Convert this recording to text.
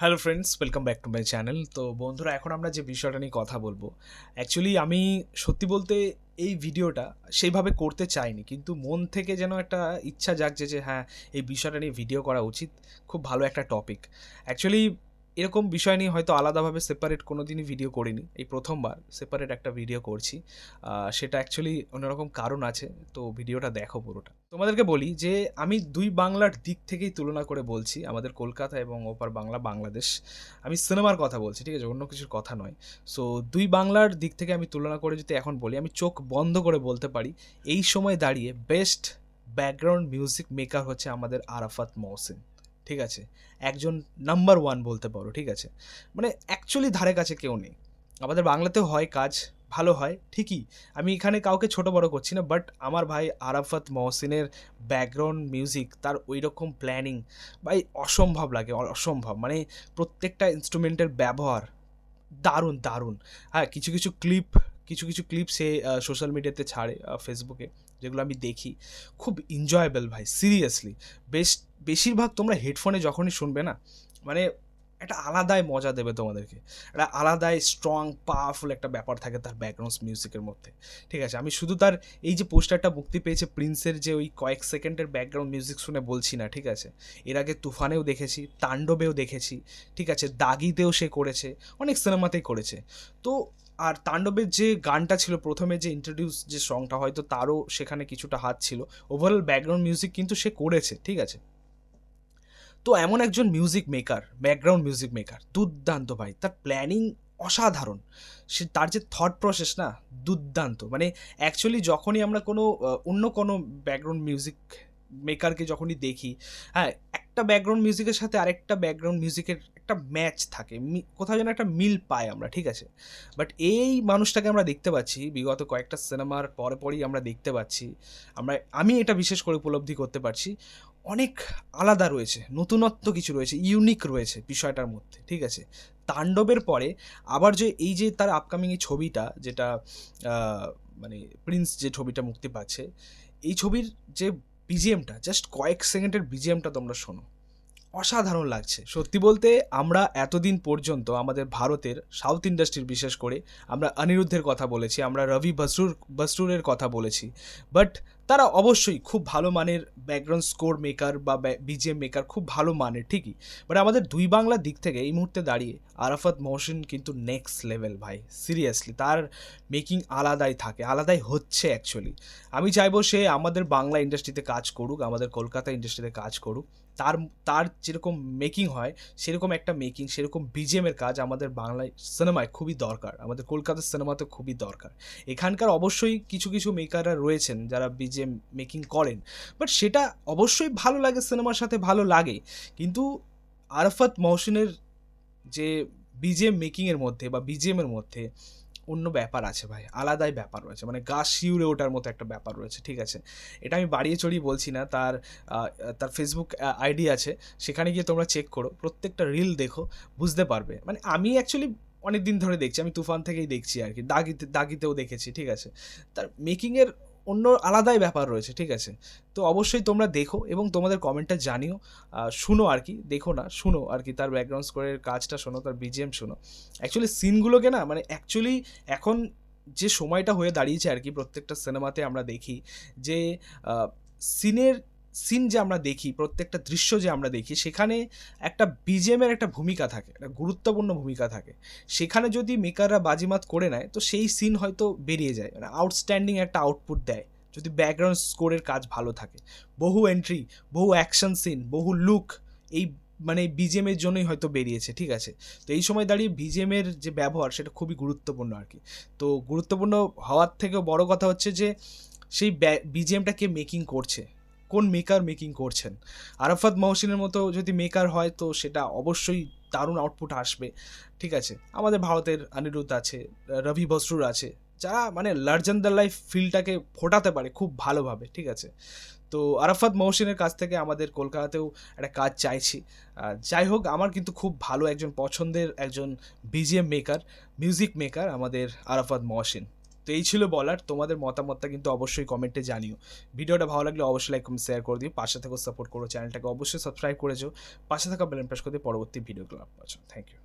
Hello friends welcome back to my channel তো বন্ধুরা, এখন আমরা যে বিষয়টা নিয়ে কথা বলব অ্যাকচুয়ালি আমি সত্যি বলতে এই ভিডিওটা সেইভাবে করতে চাইনি, কিন্তু মন থেকে যেন একটা ইচ্ছা জাগছে যে হ্যাঁ এই বিষয়টা নিয়ে ভিডিও করা উচিত, খুব ভালো একটা টপিক অ্যাকচুয়ালি এরকম বিষয় নিয়ে হয়তো আলাদাভাবে সেপারেট কোনো দিনই ভিডিও করিনি। এই প্রথমবার সেপারেট একটা ভিডিও করছি। সেটা অ্যাকচুয়ালি অন্যরকম কারণ আছে, তো ভিডিওটা দেখো পুরোটা। তোমাদেরকে বলি যে, আমি দুই বাংলার দিক থেকেই তুলনা করে বলছি, আমাদের কলকাতা এবং ওপার বাংলা বাংলাদেশ। আমি সিনেমার কথা বলছি, ঠিক আছে? অন্য কিছুর কথা নয়। সো দুই বাংলার দিক থেকে আমি তুলনা করে যদি এখন বলি, আমি চোখ বন্ধ করে বলতে পারি, এই সময় দাঁড়িয়ে বেস্ট ব্যাকগ্রাউন্ড মিউজিক মেকার হচ্ছে আমাদের আরাফাত মহসিন। ঠিক আছে? একজন নাম্বার ওয়ান বলতে পারো, ঠিক আছে? মানে অ্যাকচুয়ালি ধারে কাছে কেউ নেই। আমাদের বাংলাতেও হয় কাজ, ভালো হয়, ঠিকই। আমি এখানে কাউকে ছোট বড় করছি না বাট আমার ভাই আরাফাত মহসিনের ব্যাকগ্রাউন্ড মিউজিক তার ওই রকম প্ল্যানিং ভাই অসম্ভব লাগে, অসম্ভব। মানে প্রত্যেকটা ইনস্ট্রুমেন্টের ব্যবহার দারুণ দারুণ। হ্যাঁ কিছু কিছু ক্লিপ কিছু কিছু ক্লিপ সে সোশ্যাল মিডিয়াতে ছাড়ে ফেসবুকে যেগুলো আমি দেখি। খুব এনজয়েবল ভাই সিরিয়াসলি বেশ, বেশিরভাগ তোমরা হেডফোনে যখনই শুনবে না মানে একটা আলাদাই মজা দেবে তোমাদেরকে। একটা আলাদাই স্ট্রং পাওয়ারফুল একটা ব্যাপার থাকে তার ব্যাকগ্রাউন্ড মিউজিকের মধ্যে। ঠিক আছে, আমি শুধু তার এই যে পোস্টারটা মুক্তি পেয়েছে প্রিন্সের যে ওই কয়েক সেকেন্ডের ব্যাকগ্রাউন্ড মিউজিক শুনে বলছি না, ঠিক আছে? এর আগে তুফানেও দেখেছি, তাণ্ডবেও দেখেছি, ঠিক আছে? দাগিতেও সে করেছে, অনেক সিনেমাতেই করেছে। তো আর তাণ্ডবের যে গানটা ছিল, প্রথমে যে ইন্ট্রোডিউস যে সংটা হয়তো তারও সেখানে কিছুটা হাত ছিল। ওভারঅল ব্যাকগ্রাউন্ড মিউজিক কিন্তু সে করেছে, ঠিক আছে? তো এমন একজন music maker background music maker দুর্দান্ত ভাই। তার প্ল্যানিং অসাধারণ। সে, তার যে থট প্রসেস না, দুর্দান্ত। মানে অ্যাকচুয়ালি যখনই আমরা কোনো অন্য কোনো ব্যাকগ্রাউন্ড মিউজিক মেকারকে যখনই দেখি হ্যাঁ একটা ব্যাকগ্রাউন্ড মিউজিকের সাথে আরেকটা ব্যাকগ্রাউন্ড মিউজিকের একটা ম্যাচ থাকে কোথাও যেন একটা মিল পাই আমরা, ঠিক আছে? বাট এই মানুষটাকে আমরা দেখতে পাচ্ছি, বিগত কয়েকটা সিনেমার পরে পরেই আমরা দেখতে পাচ্ছি, আমরা, আমি এটা বিশেষ করে উপলব্ধি করতে পারছি, অনেক আলাদা রয়েছে, নতুনত্ব কিছু রয়েছে ইউনিক রয়েছে বিষয়টার মধ্যে, ঠিক আছে? তাণ্ডবের পরে আবার যে এই যে তার আপকামিং এই ছবিটা, যেটা মানে প্রিন্স যে ছবিটা মুক্তি পাচ্ছে, এই ছবির যে বিজিএমটা জাস্ট কয়েক সেকেন্ডের বিজিএমটা তোমরা শোনো। অসাধারণ লাগছে। সত্যি বলতে, আমরা এতদিন পর্যন্ত আমাদের ভারতের সাউথ ইন্ডাস্ট্রির বিশেষ করে আমরা অনিরুদ্ধের কথা বলেছি, আমরা রবি বসরুর, বসরুরের কথা বলেছি। বাট তারা অবশ্যই খুব ভালো মানের ব্যাকগ্রাউন্ড স্কোর মেকার বা বিজিএম মেকার খুব ভালো মানের, ঠিকই। বাট আমাদের দুই বাংলার দিক থেকে এই মুহূর্তে দাঁড়িয়ে আরাফাত মহসিন কিন্তু নেক্সট লেভেল ভাই সিরিয়াসলি তার মেকিং আলাদাই থাকে, আলাদাই হচ্ছে অ্যাকচুয়ালি আমি চাইব সে আমাদের বাংলা ইন্ডাস্ট্রিতে কাজ করুক, আমাদের কলকাতা ইন্ডাস্ট্রিতে কাজ করুক। তার তার যেরকম মেকিং হয়, সেরকম একটা মেকিং সেরকম বিজিএমের কাজ আমাদের বাংলায় সিনেমায় খুবই দরকার। আমাদের কলকাতার সিনেমাতে খুবই দরকার। এখানকার অবশ্যই কিছু কিছু মেকাররা রয়েছেন যারা বিজিএম মেকিং করেন। বাট সেটা অবশ্যই ভালো লাগে সিনেমার সাথে, ভালো লাগে। কিন্তু আরাফাত মহসিনের যে বিজিএম মেকিংয়ের মধ্যে বা বিজিএমের মধ্যে অন্য ব্যাপার আছে ভাই, আলাদাই ব্যাপার রয়েছে। মানে গা শিউরে ওঠার মতো একটা ব্যাপার রয়েছে, ঠিক আছে? এটা আমি বাড়িয়ে চড়িয়ে বলছি না, তার তার ফেসবুক আইডি আছে, সেখানে গিয়ে তোমরা চেক করো, প্রত্যেকটা রিল দেখো, বুঝতে পারবে। মানে আমি অ্যাকচুয়ালি অনেক দিন ধরে দেখছি, আমি তুফান থেকেই দেখছি আর কি, দাগিতে, দাগিতেও দেখেছি, ঠিক আছে? তার মেকিংয়ের অন্য আলাদাই ব্যাপার রয়েছে, ঠিক আছে? তো অবশ্যই তোমরা দেখো এবং তোমাদের কমেন্টটা জানিও শুনো আর কি, দেখো না, শুনো আর কি, তার ব্যাকগ্রাউন্ড স্কোরের কাজটা শোনো, তার বিজিএম শোনো। অ্যাকচুয়ালি সিনগুলোকে না মানে অ্যাকচুয়ালি এখন যে সময়টা হয়ে দাঁড়িয়েছে আর কি প্রত্যেকটা সিনেমাতে আমরা দেখি যে সিনের সিন যে আমরা দেখি, প্রত্যেকটা দৃশ্য যে আমরা দেখি, সেখানে একটা বিজিএমের একটা ভূমিকা থাকে, একটা গুরুত্বপূর্ণ ভূমিকা থাকে। সেখানে যদি মেকাররা বাজিমাত করে নেয়, তো সেই সিন হয়তো বেরিয়ে যায়। মানে আউটস্ট্যান্ডিং একটা আউটপুট দেয়, যদি ব্যাকগ্রাউন্ড স্কোরের কাজ ভালো থাকে। বহু এন্ট্রি বহু অ্যাকশন সিন বহু লুক এই মানে বিজিএমের জন্যই হয়তো বেরিয়েছে, ঠিক আছে? তো এই সময় দাঁড়িয়ে বিজিএমের যে ব্যবহার, সেটা খুবই গুরুত্বপূর্ণ আর কি। তো গুরুত্বপূর্ণ হওয়ার থেকেও বড় কথা হচ্ছে যে, সেই বিজিএমটা কে মেকিং করছে? কোন মেকার মেকিং করছেন? আরাফাত মহসিনের মতো যদি মেকার হয়, তো সেটা অবশ্যই দারুণ আউটপুট আসবে। ঠিক আছে? আমাদের ভারতের অনিরুদ্ধ আছে, রবি বসরুর আছে, যারা মানে লার্জান দ্য লাইফ ফিলটাকে ফোটাতে পারে খুব ভালোভাবে, ঠিক আছে? তো আরাফাত মহসিনের কাছ থেকে আমাদের কলকাতাতেও একটা কাজ চাইছি। যাই হোক, আমার কিন্তু খুব ভালো একজন পছন্দের একজন বিজিএম মেকার মিউজিক মেকার আমাদের আরাফাত মহসিন। তো এই ছিল বলার, তোমাদের মতামতটা কিন্তু অবশ্যই কমেন্টে জানিও। ভিডিওটা ভালো লাগলে অবশ্যই লাইক কমেন্ট শেয়ার করে দিও। পাশে থেকেও সাপোর্ট করো চ্যানেলটাকে অবশ্যই সাবস্ক্রাইব করেছ পাশে থাকা বেলেন প্রেস করে দিয়ে পরবর্তী ভিডিওগুলো আপনার থ্যাংক ইউ